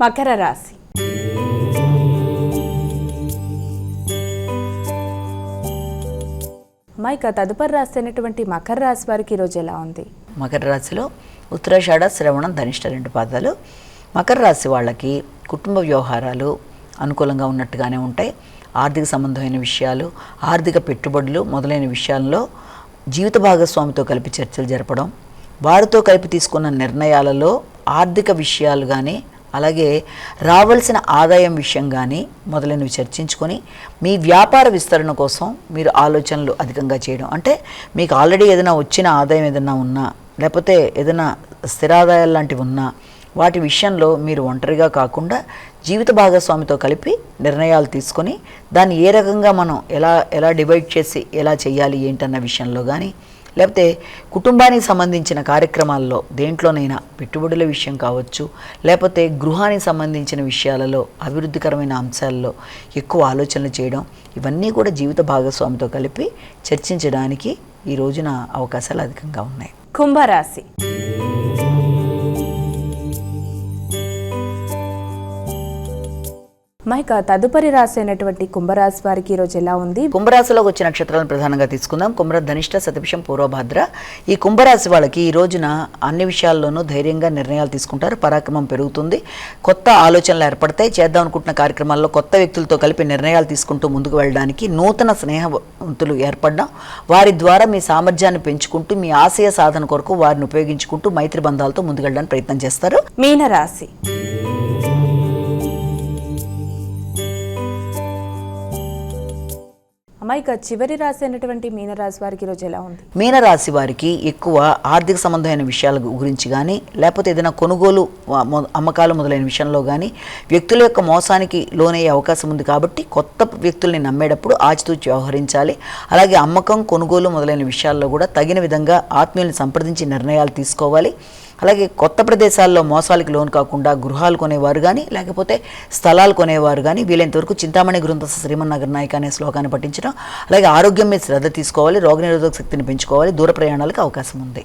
మకర రాశి. మైక తదుపరి రాశి అయినటువంటి మకర రాశి వారికి ఈరోజు ఎలా ఉంది? మకర రాశిలో ఉత్తరాషాఢ శ్రవణం ధనిష్ట రెండు పాదాలు. మకర రాశి వాళ్ళకి కుటుంబ వ్యవహారాలు అనుకూలంగా ఉన్నట్టుగానే ఉంటాయి. ఆర్థిక సంబంధమైన విషయాలు ఆర్థిక పెట్టుబడులు మొదలైన విషయాల్లో జీవిత భాగస్వామితో కలిపి చర్చలు జరపడం వారితో కలిపి తీసుకున్న నిర్ణయాలలో ఆర్థిక విషయాలు కానీ అలాగే రావాల్సిన ఆదాయం విషయం కానీ మొదలైనవి చర్చించుకొని మీ వ్యాపార విస్తరణ కోసం మీరు ఆలోచనలు అధికంగా చేయడం. అంటే మీకు ఆల్రెడీ ఏదైనా వచ్చిన ఆదాయం ఏదైనా ఉన్నా లేకపోతే ఏదైనా స్థిరాదాయాలు లాంటివి ఉన్నా వాటి విషయంలో మీరు ఒంటరిగా కాకుండా జీవిత భాగస్వామితో కలిపి నిర్ణయాలు తీసుకొని దాన్ని ఏ రకంగా మనం ఎలా ఎలా డివైడ్ చేసి ఎలా చేయాలి ఏంటన్న విషయంలో కానీ లేకపోతే కుటుంబానికి సంబంధించిన కార్యక్రమాల్లో దేంట్లోనైనా పెట్టుబడుల విషయం కావచ్చు లేకపోతే గృహానికి సంబంధించిన విషయాలలో అభివృద్ధికరమైన అంశాల్లో ఎక్కువ ఆలోచనలు చేయడం ఇవన్నీ కూడా జీవిత భాగస్వామితో కలిపి చర్చించడానికి ఈ రోజున అవకాశాలు అధికంగా ఉన్నాయి. కుంభరాశి. ఇక తదుపరి రాశి అయినటువంటి కుంభరాశి వారికి ఈరోజు ఎలా ఉంది? కుంభరాశిలోకి వచ్చే నక్షత్రాలను ప్రధానంగా తీసుకుందాం. కుంభర ధనిష్ట శతభిషం పూర్వభద్ర. ఈ కుంభరాశి వాళ్ళకి ఈ రోజున అన్ని విషయాల్లోనూ ధైర్యంగా నిర్ణయాలు తీసుకుంటారు. పరాక్రమం పెరుగుతుంది. కొత్త ఆలోచనలు ఏర్పడతాయి. చేద్దాం అనుకుంటున్న కార్యక్రమాల్లో కొత్త వ్యక్తులతో కలిపి నిర్ణయాలు తీసుకుంటూ ముందుకు వెళ్ళడానికి నూతన స్నేహవంతులు ఏర్పడడం వారి ద్వారా మీ సామర్థ్యాన్ని పెంచుకుంటూ మీ ఆశయ సాధన కొరకు వారిని ఉపయోగించుకుంటూ మైత్రి బంధాలతో ముందుకు వెళ్ళడానికి ప్రయత్నం చేస్తారు. మీనరాశి. మైక చివరి రాశి అయినటువంటి మీనరాశి వారికి ఈరోజు ఎలా ఉంది? మీనరాశి వారికి ఎక్కువ ఆర్థిక సంబంధమైన విషయాల గురించి కానీ లేకపోతే ఏదైనా కొనుగోలు మొ- అమ్మకాలు మొదలైన విషయంలో కానీ వ్యక్తుల యొక్క మోసానికి లోనయ్యే అవకాశం ఉంది కాబట్టి కొత్త వ్యక్తుల్ని నమ్మేటప్పుడు ఆచితూచి వ్యవహరించాలి. అలాగే అమ్మకం కొనుగోలు మొదలైన విషయాల్లో కూడా తగిన విధంగా ఆత్మీయుల్ని సంప్రదించి నిర్ణయాలు తీసుకోవాలి. అలాగే కొత్త ప్రదేశాల్లో మోసాలకు లోను కాకుండా గృహాలు కొనేవారు కానీ లేకపోతే స్థలాలు కొనేవారు కానీ వీలైనంత వరకు చింతామణి గృంథ శ్రీమన్నగర్ నాయక అనే శ్లోకాన్ని పఠించడం అలాగే ఆరోగ్యం మీద శ్రద్ధ తీసుకోవాలి రోగనిరోధక శక్తిని పెంచుకోవాలి దూర ప్రయాణాలకు అవకాశం ఉంది.